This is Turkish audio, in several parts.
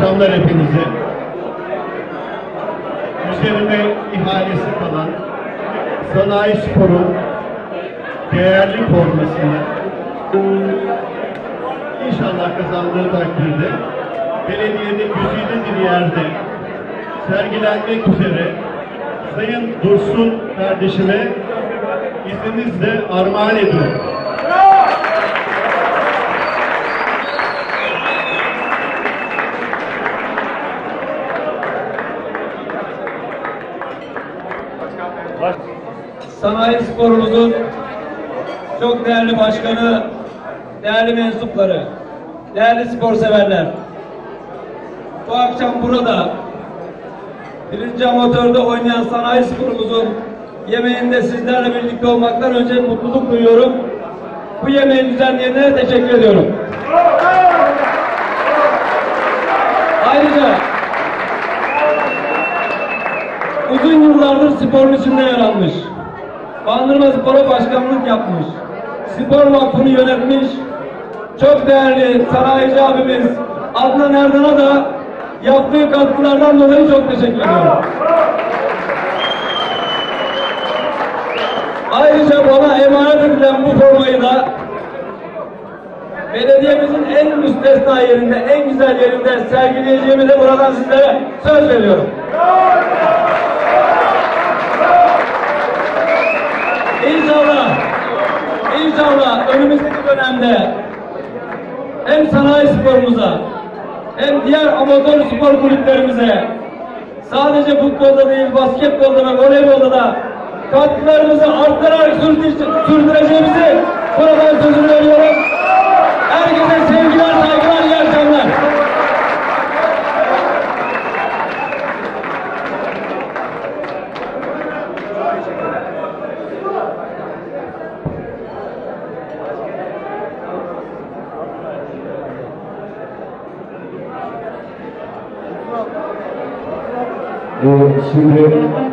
akşamlar hepinize. Üzerime ihalesi kalan Sanayi Spor'un değerli formasını inşallah kazandığı takdirde belediyede güzide bir yerde sergilenmek üzere Sayın Dursun kardeşime izninizle armağan ediyorum. Sanayi sporumuzun çok değerli başkanı, değerli mensupları, değerli spor severler. Bu akşam burada birinci amatörde oynayan sanayi sporumuzun yemeğinde sizlerle birlikte olmaktan önce mutluluk duyuyorum. Bu yemeği düzenleyenlere teşekkür ediyorum. Ayrıca sporun içinde yer almış. Bandırma Spor'a başkanlık yapmış. Spor vakfını yönetmiş. Çok değerli sanayici abimiz Adnan Erdan'a da yaptığı katkılardan dolayı çok teşekkür ediyorum. Ayrıca bana emanet edilen bu formayı da belediyemizin en müstesna yerinde, en güzel yerinde sergileyeceğimi de buradan sizlere söz veriyorum. İnşallah, inşallah önümüzdeki dönemde hem sanayi sporumuza hem diğer amatör spor kulüplerimize sadece futbolda değil basketbolda ve voleybolda da katkılarımızı arttırarak sürdür- sürdüreceğimizi buradan sözünü veriyorum. Yeah, shoot it.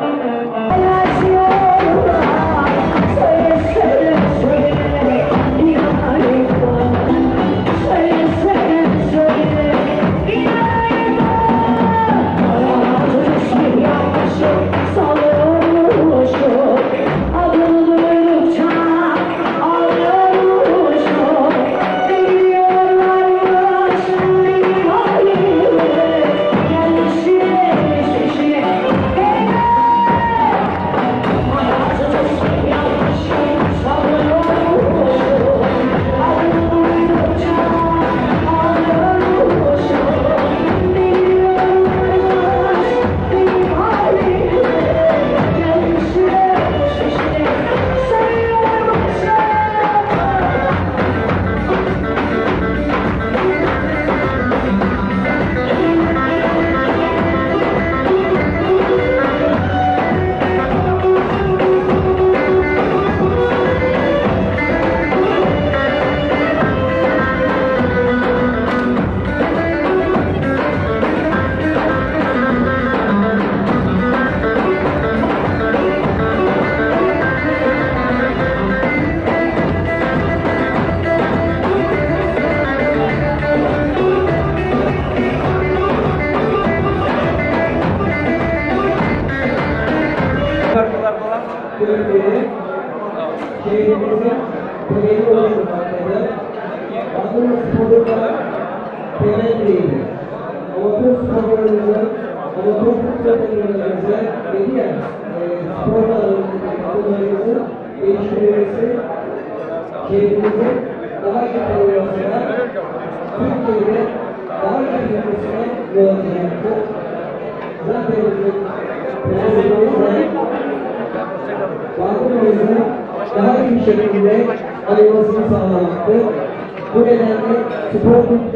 Bandırma sporunda temel değildir. Amatör sporlarımızın, amatör ve diğer e, spor dallarımızın geliştirilmesi şehrimizin daha iyi olmasına, Türkiye'de daha iyi gitmesine yol açacaktır. Zaten bizim prensibimizle Bandırmamızın daha iyi bir Ali Basın sağlandı. Bu nedenle spor kulüpleri